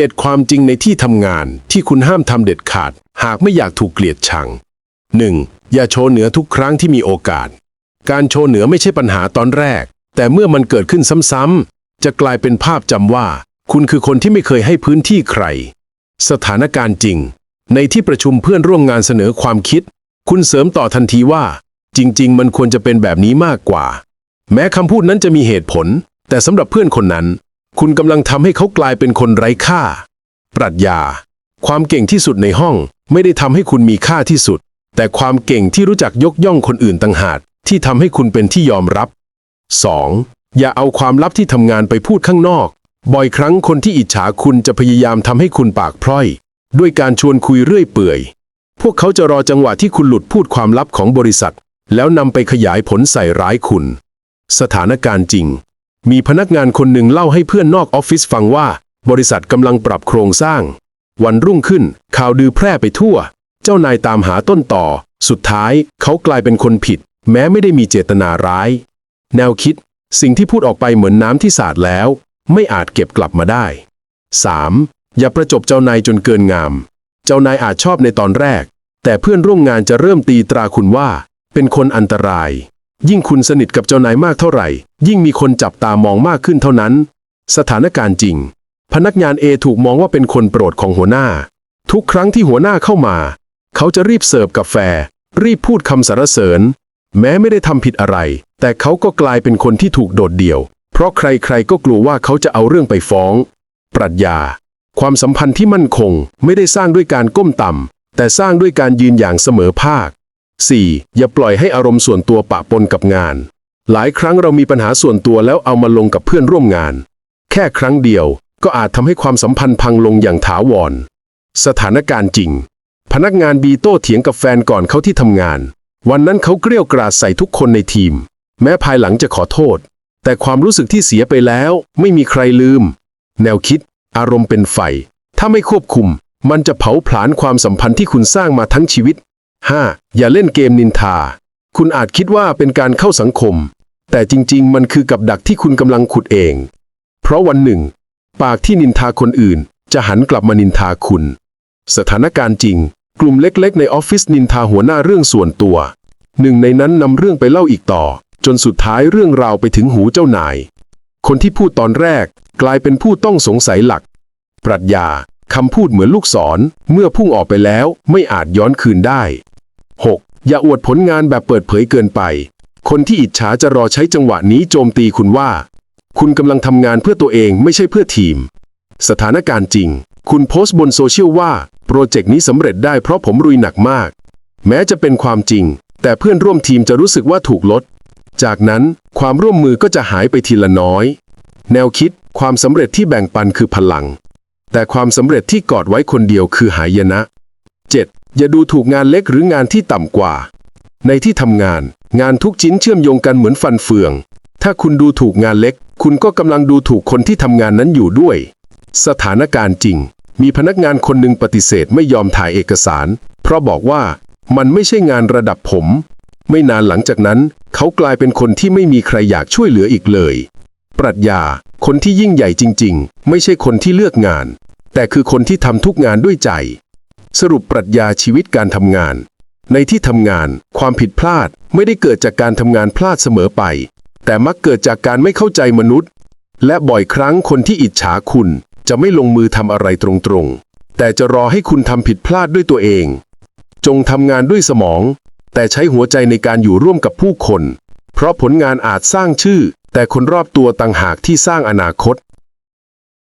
7. ความจริงในที่ทำงานที่คุณห้ามทำเด็ดขาด หากไม่อยากถูกเกลียดชัง 1. อย่าโชว์เหนือทุกครั้งที่มีโอกาส การโชว์เหนือไม่ใช่ปัญหาตอนแรก แต่เมื่อมันเกิดขึ้นซ้ำๆจะกลายเป็นภาพจำว่า คุณคือคนที่ไม่เคยให้พื้นที่ใคร สถานการณ์จริง ในที่ประชุมเพื่อนร่วมงานเสนอความคิด คุณเสริมต่อทันทีว่า จริง ๆ มันควรจะเป็นแบบนี้มากกว่า แม้คำพูดนั้นจะมีเหตุผล แต่สำหรับเพื่อนคนนั้น คุณกำลังทำให้เขากลายเป็นคนไร้ค่า ปรัชญา ความเก่งที่สุดในห้อง ไม่ได้ทำให้คุณมีค่าที่สุด แต่ความเก่งที่รู้จักยกย่องคนอื่นต่างหากที่ทำให้คุณเป็นที่ยอมรับ 2. อย่าเอาความลับที่ทำงานไปพูดข้างนอก บ่อยครั้งคนที่อิจฉาคุณจะพยายามทำให้คุณปากพร่อย ด้วยการชวนคุยเรื่อยเปื่อย พวกเขาจะรอจังหวะที่คุณหลุดพูดความลับของบริษัท แล้วนำไปขยายผลใส่ร้ายคุณ สถานการณ์จริง มีพนักงานคนหนึ่งเล่าให้เพื่อนนอกออฟฟิศฟังว่า บริษัทกำลังปรับโครงสร้าง วันรุ่งขึ้น ข่าวดือแพร่ไปทั่ว เจ้านายตามหาต้นต่อ สุดท้ายเขากลายเป็นคนผิด แม้ไม่ได้มีเจตนาร้าย แนวคิด สิ่งที่พูดออกไปเหมือนน้ำที่สาดแล้ว ไม่อาจเก็บกลับมาได้ 3. อย่าประจบเจ้านายจนเกินงาม เจ้านายอาจชอบในตอนแรก แต่เพื่อนร่วมงานจะเริ่มตีตราคุณว่า เป็นคนอันตราย ยิ่งคุณสนิทกับเจ้านายมากเท่าไหร่ ยิ่งมีคนจับตามองมากขึ้นเท่านั้น สถานการณ์จริง พนักงาน A ถูกมองว่าเป็นคนโปรดของหัวหน้า ทุกครั้งที่หัวหน้าเข้ามา เขาจะรีบเสิร์ฟกาแฟ รีบพูดคำสรรเสริญ แม้ไม่ได้ทำผิดอะไร แต่เขาก็กลายเป็นคนที่ถูกโดดเดี่ยว เพราะใครๆก็กลัวว่าเขาจะเอาเรื่องไปฟ้อง ปรัชญา ความสัมพันธ์ที่มั่นคงไม่ได้สร้างด้วยการก้มต่ำแต่สร้างด้วยการยืนอย่างเสมอภาค 4. อย่าปล่อยให้อารมณ์ส่วนตัวปะปนกับงาน หลายครั้งเรามีปัญหาส่วนตัวแล้วเอามาลงกับเพื่อนร่วมงาน แค่ครั้งเดียวก็อาจทำให้ความสัมพันธ์พังลงอย่างถาวร สถานการณ์จริง พนักงานบีโต้เถียงกับแฟนก่อนเขาที่ทำงาน วันนั้นเขาเกลี้ยวกราดใส่ทุกคนในทีม แม้ภายหลังจะขอโทษ แต่ความรู้สึกที่เสียไปแล้วไม่มีใครลืม แนวคิด อารมณ์เป็นไฟ ถ้าไม่ควบคุม มันจะเผาผลาญความสัมพันธ์ที่คุณสร้างมาทั้งชีวิต 5. อย่าเล่นเกมนินทา คุณอาจคิดว่าเป็นการเข้าสังคม แต่จริงๆ มันคือกับดักที่คุณกำลังขุดเอง เพราะวันหนึ่ง ปากที่นินทาคนอื่น จะหันกลับมานินทาคุณ สถานการณ์จริง กลุ่มเล็กๆ ในออฟฟิศนินทาหัวหน้าเรื่องส่วนตัว หนึ่งในนั้นนำเรื่องไปเล่าอีกต่อ จนสุดท้ายเรื่องราวไปถึงหูเจ้านาย คนที่พูดตอนแรก กลายเป็นผู้ต้องสงสัยหลัก ปรัชญาคำพูดเหมือนลูกศรเมื่อพุ่งออกไปแล้วไม่อาจย้อนคืนได้ 6. อย่าอวดผลงานแบบเปิดเผยเกินไป คนที่อิจฉาจะรอใช้จังหวะนี้โจมตีคุณว่า คุณกำลังทำงานเพื่อตัวเองไม่ใช่เพื่อทีม สถานการณ์จริง คุณโพสต์บนโซเชียลว่าโปรเจกต์นี้สำเร็จได้เพราะผมรุยหนักมาก แม้จะเป็นความจริง แต่เพื่อนร่วมทีมจะรู้สึกว่าถูกลด จากนั้นความร่วมมือก็จะหายไปทีละน้อย แนวคิดความสำเร็จที่แบ่งปันคือพลัง แต่ความสำเร็จที่กอดไว้คนเดียวคือหายนะ 7. อย่าดูถูกงานเล็กหรืองานที่ต่ำกว่า ในที่ทำงาน งานทุกชิ้นเชื่อมโยงกันเหมือนฟันเฟือง ถ้าคุณดูถูกงานเล็ก คุณก็กำลังดูถูกคนที่ทำงานนั้นอยู่ด้วย สถานการณ์จริง มีพนักงานคนหนึ่งปฏิเสธไม่ยอมถ่ายเอกสาร เพราะบอกว่ามันไม่ใช่งานระดับผม ไม่นานหลังจากนั้น เขากลายเป็นคนที่ไม่มีใครอยากช่วยเหลืออีกเลย ปรัชญา คนที่ยิ่งใหญ่จริง ๆ ไม่ใช่คนที่เลือกงาน แต่คือคนที่ทำทุกงานด้วยใจ สรุปปรัชญาชีวิตการทำงาน ในที่ทำงานความผิดพลาดไม่ได้เกิดจากการทำงานพลาดเสมอไป แต่มักเกิดจากการไม่เข้าใจมนุษย์ และบ่อยครั้งคนที่อิจฉาคุณ จะไม่ลงมือทำอะไรตรงๆ แต่จะรอให้คุณทำผิดพลาดด้วยตัวเอง จงทำงานด้วยสมอง แต่ใช้หัวใจในการอยู่ร่วมกับผู้คน เพราะผลงานอาจสร้างชื่อ แต่คนรอบตัวต่างหากที่สร้างอนาคต